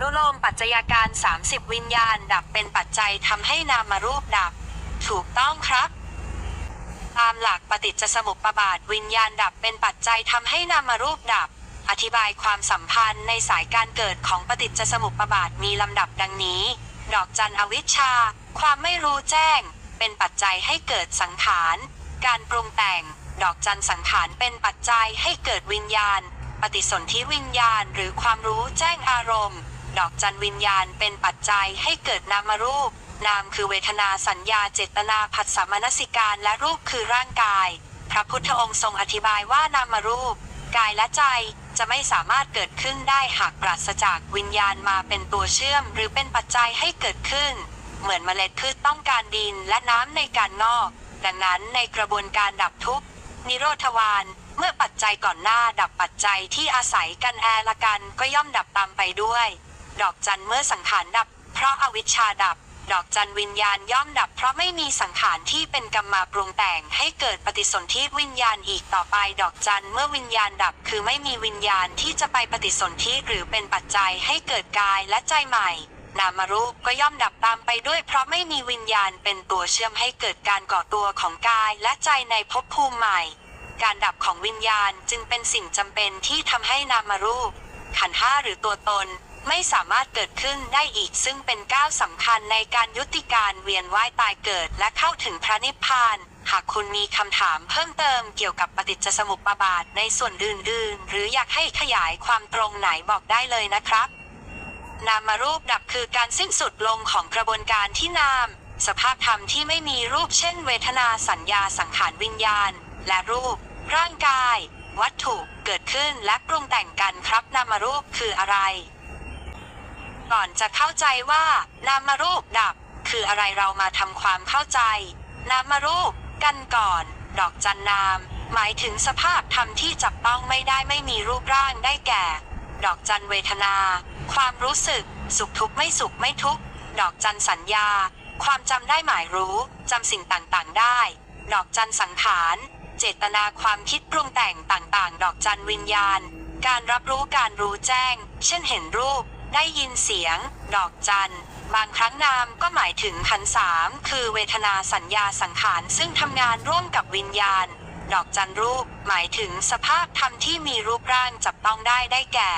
นุโลมปัจจัยการ 30 วิญญาณดับเป็นปัจจัยทำให้นามารูปดับ ถูกต้องครับ ตามหลักปฏิจจสมุปบาทวิญญาณดับเป็นปัจจัยทำให้นามารูปดับ อธิบายความสัมพันธ์ในสายการเกิดของปฏิจจสมุปบาทมีลำดับดังนี้ ดอกจันอวิชชา ความไม่รู้แจ้ง เป็นปัจจัยให้เกิดสังขาร การปรุงแต่ง ดอกจันสังขารเป็นปัจจัยให้เกิดวิญญาณ ปฏิสนธิวิญญาณหรือความรู้แจ้งอารมณ์ ดอกจันวิญญาณเป็นปัจจัยให้เกิดนามรูป นามคือเวทนาสัญญาเจตนาผัสสะมนสิการและรูปคือร่างกาย พระพุทธองค์ทรงอธิบายว่านามรูป กายและใจจะไม่สามารถเกิดขึ้นได้หากปราศจากวิญญาณมาเป็นตัวเชื่อม หรือเป็นปัจจัยให้เกิดขึ้น เหมือนเมล็ดพืชต้องการดินและน้ำในการงอก ดังนั้นในกระบวนการดับทุกข์นิโรธวานเมื่อปัจจัยก่อนหน้าดับปัจจัยที่อาศัยกันแอละกันก็ย่อมดับตามไปด้วย ดอกจันเมื่อสังขารดับ เพราะอาวิชชาดับ ดอกจันวิญญาณย่อมดับ เพราะไม่มีสังขารที่เป็นกรรมาปรุงแต่งให้เกิดปฏิสนธิวิญญาณอีกต่อไป ดอกจันเมื่อวิญญาณดับ คือไม่มีวิญญาณที่จะไปปฏิสนธิหรือเป็นปัจจัยให้เกิดกายและใจใหม่นามรูปก็ย่อมดับตามไปด้วยเพราะไม่มีวิญญาณเป็นตัวเชื่อมให้เกิดการก่อตัวของกายและใจในภพภูมิใหม่ การดับของวิญญาณจึงเป็นสิ่งจำเป็นที่ทำให้นามรูป ขันธ์ห้าหรือตัวตน ไม่สามารถเกิดขึ้นได้อีกซึ่งเป็นก้าวสำคัญในการยุติการเวียนว่ายตายเกิดและเข้าถึงพระนิพพาน หากคุณมีคำถามเพิ่มเติมเกี่ยวกับปฏิจจสมุปบาทในส่วนอื่นๆ หรืออยากให้ขยายความตรงไหนบอกได้เลยนะครับ นามารูปดับคือการสิ้นสุดลงของกระบวนการที่นาม สภาพธรรมที่ไม่มีรูปเช่น เวทนาสัญญาสังขารวิญญาณ และรูป ร่างกาย วัตถุเกิดขึ้นและปรุงแต่งกันครับนามารูปคืออะไร ก่อนจะเข้าใจว่า นามารูปดับ คืออะไรเรามาทำความเข้าใจ นามารูป กันก่อน ดอกจันนาม หมายถึงสภาพธรรมที่จับต้องไม่ได้ไม่มีรูปร่างได้แก่ ดอกจันเวทนา ความรู้สึก สุขทุกข์ไม่สุขไม่ทุกข์ดอกจันสัญญา ความจำได้หมายรู้จำสิ่งต่างๆได้ ดอกจันสังขารเจตนาความคิดปรุงแต่งต่างๆ ดอกจันวิญญาณ การรับรู้การรู้แจ้ง เช่นเห็นรูป ได้ยินเสียง ดอกจัน บางครั้งนามก็หมายถึงขันสามคือเวทนาสัญญาสังขารซึ่งทำงานร่วมกับวิญญาณ ดอกจันรูป หมายถึงสภาพธรรมที่มีรูปร่างจับต้องได้ได้แก่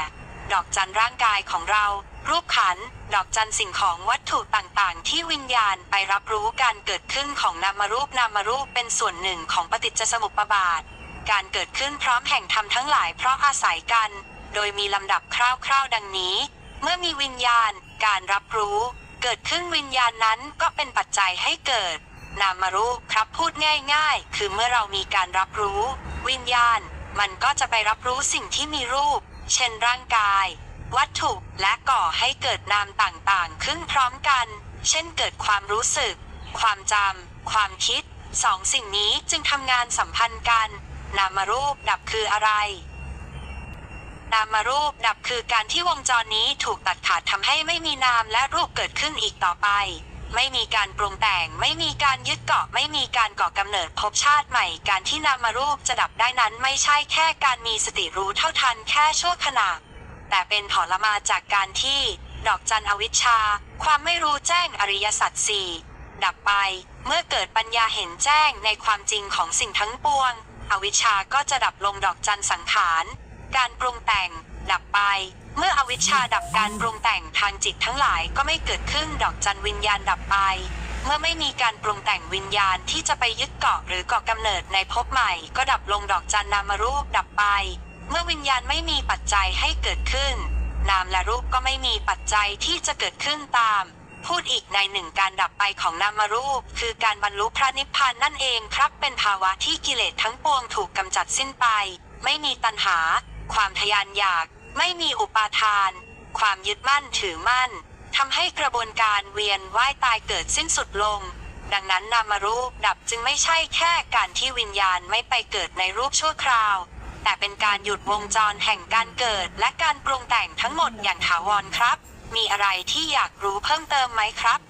ดอกจันร่างกายของเรา รูปขัน ดอกจันสิ่งของวัตถุต่างๆ ที่วิญญาณไปรับรู้การเกิดขึ้นของนามรูปนามรูปเป็นส่วนหนึ่งของปฏิจจสมุปบาท การเกิดขึ้นพร้อมแห่งธรรมทั้งหลายเพราะอาศัยกัน โดยมีลำดับคร่าวๆ ดังนี้ เมื่อมีวิญญาณ การรับรู้ เกิดขึ้นวิญญาณนั้นก็เป็นปัจจัยให้เกิด นามรูปครับพูดง่ายๆ คือเมื่อเรามีการรับรู้ วิญญาณ มันก็จะไปรับรู้สิ่งที่มีรูป เช่นร่างกาย วัตถุและก่อให้เกิดนามต่างๆ ขึ้นพร้อมกัน เช่นเกิดความรู้สึก ความจำความคิดสองสิ่งนี้จึงทำงานสัมพันธ์กัน นามรูปดับคืออะไร นามารูปดับคือการที่วงจรนี้ถูกตัดขาดทำให้ไม่มีนามและรูปเกิดขึ้นอีกต่อไป ไม่มีการปรุงแต่ง ไม่มีการยึดเกาะ ไม่มีการก่อกำเนิดภพชาติใหม่ การที่นามารูปจะดับได้นั้นไม่ใช่แค่การมีสติรู้เท่าทันแค่ชั่วขณะ แต่เป็นผลมาจากการที่ ดอกจันอวิชชา ความไม่รู้แจ้งอริยสัจสี่ดับไป เมื่อเกิดปัญญาเห็นแจ้งในความจริงของสิ่งทั้งปวง อวิชชาก็จะดับลงดอกจันสังขาร การปรุงแต่ง ดับไป เมื่ออวิชชาดับการปรุงแต่งทางจิตทั้งหลายก็ไม่เกิดขึ้นดอกจันวิญญาณดับไป เมื่อไม่มีการปรุงแต่งวิญญาณที่จะไปยึดเกาะหรือเก่อกำเนิดในภพใหม่ ก็ดับลงดอกจันนามรูปดับไป เมื่อวิญญาณไม่มีปัจจัยให้เกิดขึ้น นามและรูปก็ไม่มีปัจจัยที่จะเกิดขึ้นตาม พูดอีกในหนึ่งการดับไปของนามรูป คือการบรรลุพระนิพพานนั่นเองครับเป็นภาวะที่กิเลสทั้งปวงถูกกำจัดสิ้นไป ไม่มีตัณหา ความทยานอยาก ไม่มีอุปาทาน ความยึดมั่นถือมั่นทำให้กระบวนการเวียนว่ายตายเกิดสิ้นสุดลง ดังนั้นนามารูปดับจึงไม่ใช่แค่การที่วิญญาณไม่ไปเกิดในรูปชั่วคราว แต่เป็นการหยุดวงจรแห่งการเกิด และการปรุงแต่งทั้งหมดอย่างถาวรครับ มีอะไรที่อยากรู้เพิ่มเติมไหมครับ